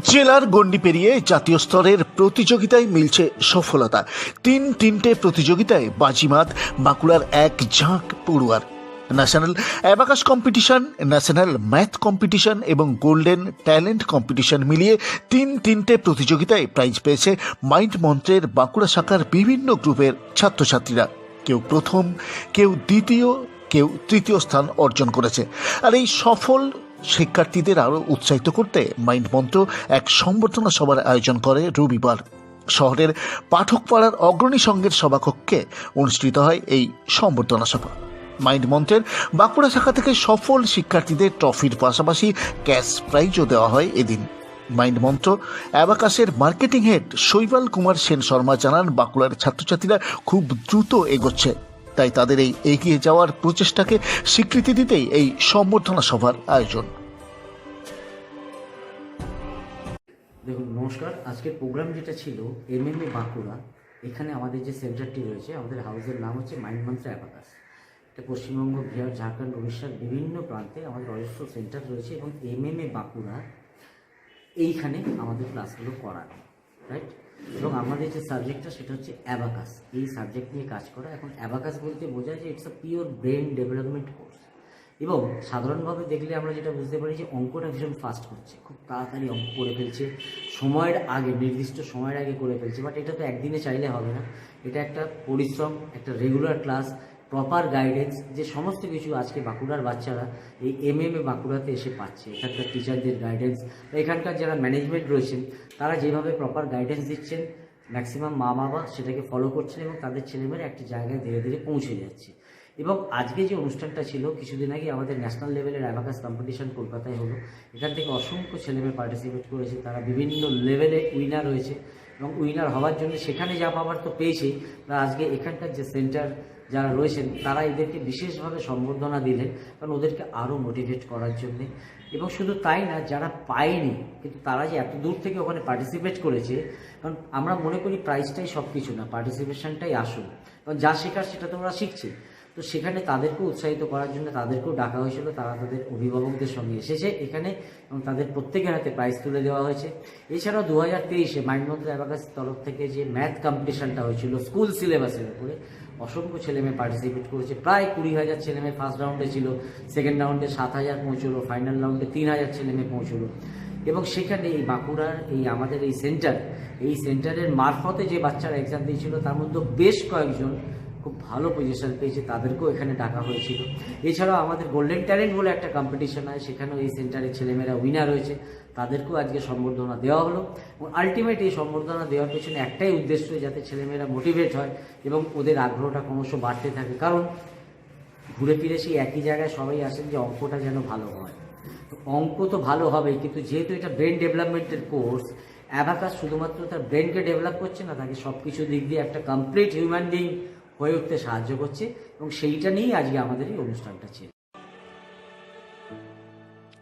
জেলার গণ্ডি পেরিয়ে জাতীয় স্তরের প্রতিযোগিতায় মিলছে সফলতা। তিন তিনটে প্রতিযোগিতায় বাজিমাত বাঁকুড়ার এক ঝাঁক পড়ুয়ার। National abacus competition, national math competition এবং গোল্ডেন ট্যালেন্ট কম্পিটিশন মিলিয়ে তিন তিনটে প্রতিযোগিতায় প্রাইজ পেয়েছে মাইন্ড মন্ত্রের বাঁকুড়া শাখার বিভিন্ন গ্রুপের ছাত্রছাত্রীরা। কেউ প্রথম, কেউ দ্বিতীয়, কেউ তৃতীয় স্থান অর্জন করেছে। আর এই সফল শিক্ষার্থীদের আরও উৎসাহিত করতে মাইন্ড মন্ত্র এক সম্বর্ধনা সভার আয়োজন করে রবিবার। শহরের পাঠকপাড়ার অগ্রণী সংঘের সভাকক্ষে অনুষ্ঠিত হয় এই সম্বর্ধনা সভা। মাইন্ড মন্ত্রের বাঁকুড়া শাখা থেকে সফল শিক্ষার্থীদের ট্রফির পাশাপাশি ক্যাশ প্রাইজও দেওয়া হয় এদিন। মাইন্ড মন্ত্র অ্যাবাকাসের মার্কেটিং হেড শৈবাল কুমার সেন শর্মা জানান, বাঁকুড়ার ছাত্রছাত্রীরা খুব দ্রুত এগোচ্ছে। তাই তাদের এই এগিয়ে যাওয়ার প্রচেষ্টাকে স্বীকৃতি দিতেই এই সম্বর্ধনা সভার আয়োজন। দেখুন, নমস্কার। আজকের প্রোগ্রাম যেটা ছিল এমএমএ বাঁকুড়া, এখানে আমাদের যে সেন্টারটি রয়েছে, আমাদের হাউসের নাম হচ্ছে মাইন্ড মন্ত্র অ্যাবাকাস এটা পশ্চিমবঙ্গ, বিহার, ঝাড়খণ্ড, উড়িষ্যার বিভিন্ন প্রান্তে আমাদের অজস্র সেন্টার রয়েছে এবং এমএমএ বাঁকুড়া, এইখানে আমাদের ক্লাসগুলো করানো রাইট এবং আমাদের যে সাবজেক্টটা সেটা হচ্ছে অ্যাবাকাস এই সাবজেক্ট নিয়ে কাজ করা, এখন অ্যাবাকাস বলতে বোঝায় যে it's a pure brain development course এবং সাধারণভাবে দেখলে আমরা যেটা বুঝতে পারি যে অঙ্কটা ভীষণ ফাস্ট করছে, খুব তাড়াতাড়ি অঙ্ক করে ফেলছে, সময়ের আগে, নির্দিষ্ট সময়ের আগে করে ফেলছে বাট এটা তো একদিনে চাইলে হবে না। এটা একটা পরিশ্রম, একটা রেগুলার ক্লাস প্রপার গাইডেন্স যে সমস্ত কিছু আজকে বাঁকুড়ার বাচ্চারা এই এম এম এ বাঁকুড়াতে এসে পাচ্ছে, এখানকার টিচারদের গাইডেন্স এখানকার যারা ম্যানেজমেন্ট রয়েছেন, তারা যেভাবে প্রপার গাইডেন্স দিচ্ছেন ম্যাক্সিমাম মা বাবা সেটাকে ফলো করছেন এবং তাদের ছেলেমেয়েরা একটি জায়গায় ধীরে ধীরে পৌঁছে যাচ্ছে। এবং আজকে যে অনুষ্ঠানটা ছিল, কিছুদিন আগে আমাদের ন্যাশনাল লেভেলের অ্যাভাকাস কম্পিটিশন কলকাতায় হলো, এখান থেকে অসংখ্য ছেলেমেয়ে পার্টিসিপেট করেছে, তারা বিভিন্ন লেভেলে উইনার হয়েছে এবং উইনার হওয়ার জন্য সেখানে যা পাওয়ার তো পেয়েছেই তা আজকে এখানকার যে সেন্টার যারা রয়েছেন, তারা এদেরকে বিশেষভাবে সম্বর্ধনা দিলেন, কারণ ওদেরকে আরও মোটিভেট করার জন্যে। এবং শুধু তাই না, যারা পায়নি, কিন্তু তারা যে এত দূর থেকে ওখানে পার্টিসিপেট করেছে, কারণ আমরা মনে করি প্রাইজটাই সব কিছু না পার্টিসিপেশনটাই আসল। কারণ যা শেখার সেটা তো ওরা শিখছে। তো সেখানে তাদেরকেও উৎসাহিত করার জন্য তাদেরকেও ডাকা হয়েছিল, তারা তাদের অভিভাবকদের সঙ্গে এসেছে এখানে, এবং তাদের প্রত্যেকের হাতে প্রাইজ তুলে দেওয়া হয়েছে। এছাড়াও দু হাজার তেইশে মাইন্ডমন্ত্র অ্যাবাকাস তরফ থেকে যে ম্যাথ কম্পিটিশনটা হয়েছিল স্কুল সিলেবাসের উপরে অসংখ্য ছেলেমেয়ে পার্টিসিপেট করেছে। প্রায় কুড়ি হাজার ছেলেমেয়ে ফার্স্ট রাউন্ডে ছিল সেকেন্ড রাউন্ডে সাত হাজার পৌঁছলো ফাইনাল রাউন্ডে তিন হাজার ছেলেমেয়ে পৌঁছলো। এবং সেখানে এই বাঁকুড়ার, এই আমাদের এই সেন্টার এই সেন্টারের মারফতে যে বাচ্চারা এক্সাম দিয়েছিল, তার মধ্যে বেশ কয়েকজন খুব ভালো পজিশন পেয়েছে, তাদেরকেও এখানে ডাকা হয়েছিল। এছাড়াও আমাদের গোল্ডেন ট্যালেন্ট বলে একটা কম্পিটিশন হয় সেখানেও এই সেন্টারের ছেলেমেয়েরা উইনার হয়েছে। তাদেরকেও আজকে সম্বর্ধনা দেওয়া হলো। এবং আলটিমেট এই সম্বর্ধনা দেওয়ার পেছনে একটাই উদ্দেশ্য যাতে ছেলেমেয়েরা মোটিভেট হয় এবং ওদের আগ্রহটা ক্রমশ বাড়তে থাকে। কারণ ঘুরে ফিরে সেই একই জায়গায় সবাই আসেন যে অঙ্কটা যেন ভালো হয়। তো অঙ্ক তো ভালো হবেই, কিন্তু যেহেতু এটা ব্রেন ডেভেলপমেন্টের কোর্স অ্যাভাকাস শুধুমাত্র তার ব্রেনকে ডেভেলপ করছে না, তাকে সব কিছু দিক দিয়ে একটা কমপ্লিট হিউম্যান বিং হয়ে উঠতে সাহায্য করছে এবং সেইটা নিয়েই আজকে আমাদের এই অনুষ্ঠানটা ছিল।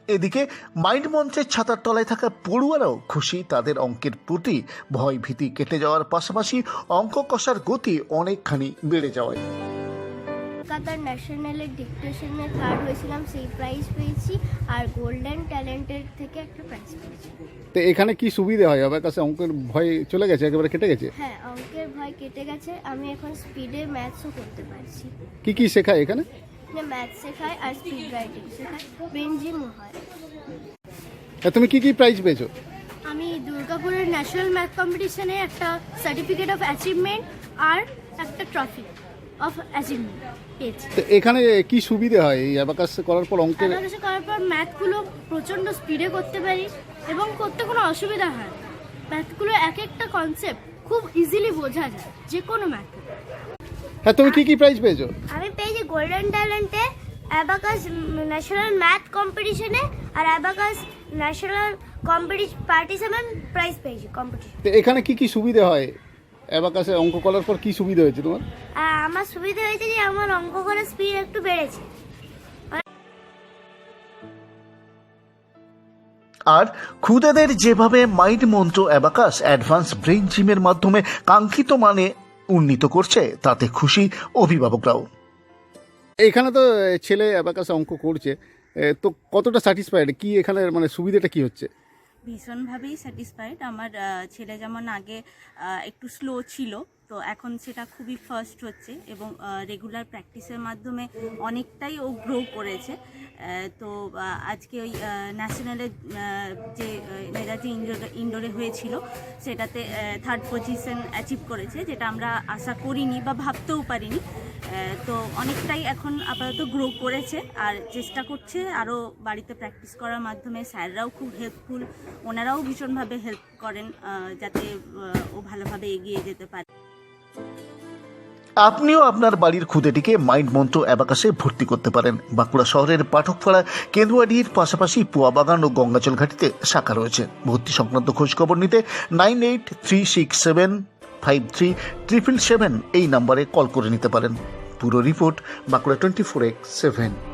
এদিকে মাইন্ড মঞ্চের ছাতার তলায় থাকা পড়ুয়ারাও খুশি তাদের অঙ্কের প্রতি। ভয় ভীতি কেটে যাওয়ার পাশাপাশি অঙ্ক কষার গতি অনেকখানি বেড়ে যাওয়ায়। কলকাতার ন্যাশনালের ডিকটেশনে থার্ড হয়েছিলাম সেই প্রাইজ পেয়েছি আর গোল্ডেন ট্যালেন্টের থেকে একটা প্রাইজ পেয়েছি। তো এখানে কি সুবিধা হয়? আমার কাছে অঙ্কের ভয় চলে গেছে একেবারে কেটে গেছে? হ্যাঁ অঙ্কের ভয় কেটে গেছে। আমি এখন স্পিডে ম্যাথসও করতে পারছি। কি কি শেখায় এখানে? ম্যাথ শেখায় আর স্পিড রাইটিং শেখায়। ব্রেন জিমও হয় তুমি কি কি প্রাইজ পেয়েছ? আমি দুর্গাপুরের ন্যাশনাল ম্যাথ কম্পিটিশনে একটা সার্টিফিকেট অফ অ্যাচিভমেন্ট আর একটা ট্রফি অফ অ্যাচিভমেন্ট পেয়েছি তো এখানে কি সুবিধা হয় এই অ্যাবাকাস করার পর অঙ্কের? কাছে করার পর ম্যাথগুলো প্রচণ্ড স্পিডে করতে পারি এবং করতে কোনো অসুবিধা হয় না। ম্যাথগুলো এক একটা কনসেপ্ট খুব ইজিলি বোঝা যায় যে কোনো ম্যাথ হ্যাঁ তুমি কি কি প্রাইজ পেয়েছ? আমি পেয়েছি গোল্ডেন ট্যালেন্টে অ্যাবাকাস ন্যাশনাল ম্যাথ কম্পিটিশনে আর abacus national competition participant prize পেয়েছি কম্পিটিশন তো এখানে কি কি সুবিধা হয় অ্যাবাকাসে অঙ্ক করার পর কি সুবিধা হয়েছে তোমার? আমার সুবিধা হয়েছে যে আমার অঙ্ক করার স্পিড একটু বেড়েছে। আর খুদেদের যেভাবে মাইন্ড মন্ত্র অ্যাবাকাস অ্যাডভান্স ব্রেইন জিমের মাধ্যমে কাঙ্ক্ষিত মানে উন্নীত করছে তাতে খুশি অভিভাবকরাও। এখানে তো ছেলে অ্যাবাকাসে অঙ্ক করছে তো কতটা স্যাটিসফাইড কি এখানে মানে সুবিধাটা কি হচ্ছে? ভীষণভাবেই স্যাটিসফাইড আমার ছেলে যেমন আগে একটু স্লো ছিল তো এখন সেটা খুবই ফার্স্ট হচ্ছে এবং রেগুলার প্র্যাকটিসের মাধ্যমে অনেকটাই ও গ্রো করেছে। তো আজকে ওই ন্যাশনালে যে যে ইন্ডোরে ইন্ডোরে হয়েছিল, সেটাতে থার্ড পজিশন অ্যাচিভ করেছে, যেটা আমরা আশা করিনি বা ভাবতেও পারিনি। তো অনেকটাই এখন আপাতত গ্রো করেছে আর চেষ্টা করছে আরও বাড়িতে প্র্যাকটিস করার মাধ্যমে। স্যাররাও খুব হেল্পফুল ওনারাও ভীষণভাবে হেল্প করেন যাতে ও ভালোভাবে এগিয়ে যেতে পারে। আপনিও আপনার বাড়ির খুদেটিকে মাইন্ড মন্ত্র অ্যাবাকাসে ভর্তি করতে পারেন। বাঁকুড়া শহরের পাঠকপাড়া কেন্দুয়াডির পাশাপাশি পুয়াবাগান ও গঙ্গাচল ঘাটিতে শাখা রয়েছে। ভর্তি সংক্রান্ত খোঁজখবর নিতে nine eight three six seven five three triple seven এই নাম্বারে কল করে নিতে পারেন। পুরো report Bankura twenty four X seven.